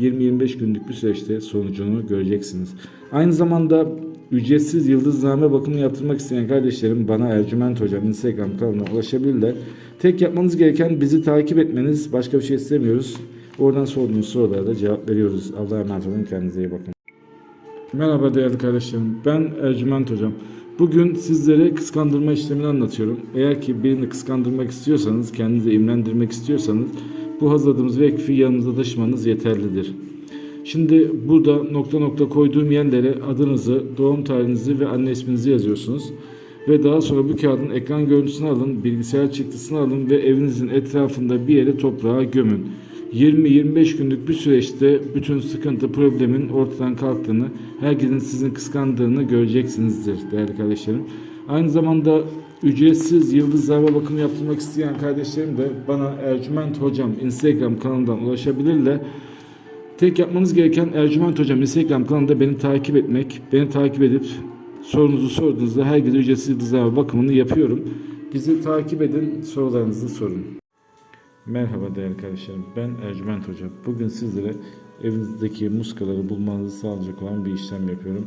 20-25 günlük bir süreçte sonucunu göreceksiniz. Aynı zamanda ücretsiz yıldızname bakımı yaptırmak isteyen kardeşlerim bana Ercüment Hocam Instagram kanalına ulaşabilirler. Tek yapmanız gereken bizi takip etmeniz. Başka bir şey istemiyoruz. Oradan sorduğunuz sorulara da cevap veriyoruz. Allah'a emanet olun. Kendinize iyi bakın. Merhaba değerli kardeşlerim. Ben Ercüment Hocam. Bugün sizlere kıskandırma işlemini anlatıyorum. Eğer ki birini kıskandırmak istiyorsanız, kendinizi imrendirmek istiyorsanız bu hazırladığımız vekfi yanınızda taşımanız yeterlidir. Şimdi burada nokta nokta koyduğum yerlere adınızı, doğum tarihinizi ve anne isminizi yazıyorsunuz. Ve daha sonra bu kağıdın ekran görüntüsünü alın, bilgisayar çıktısını alın ve evinizin etrafında bir yere toprağa gömün. 20-25 günlük bir süreçte bütün sıkıntı, problemin ortadan kalktığını, herkesin sizin kıskandığını göreceksinizdir değerli kardeşlerim. Aynı zamanda ücretsiz yıldız zarfa bakımı yaptırmak isteyen kardeşlerim de bana Ercüment Hocam Instagram kanalından ulaşabilirler. Tek yapmanız gereken Ercüment Hocam Instagram kanalında beni takip etmek. Beni takip edip sorunuzu sorduğunuzda herkese ücretsiz yıldız zarfa bakımını yapıyorum. Bizi takip edin, sorularınızı sorun. Merhaba değerli kardeşlerim. Ben Ercüment Hoca. Bugün sizlere evinizdeki muskaları bulmanızı sağlayacak olan bir işlem yapıyorum.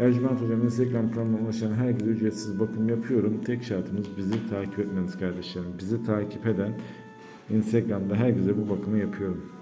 Ercüment Hocam Instagram kanalına ulaşan herkese ücretsiz bakım yapıyorum. Tek şartımız bizi takip etmeniz kardeşlerim. Bizi takip eden Instagram'da herkese bu bakımı yapıyorum.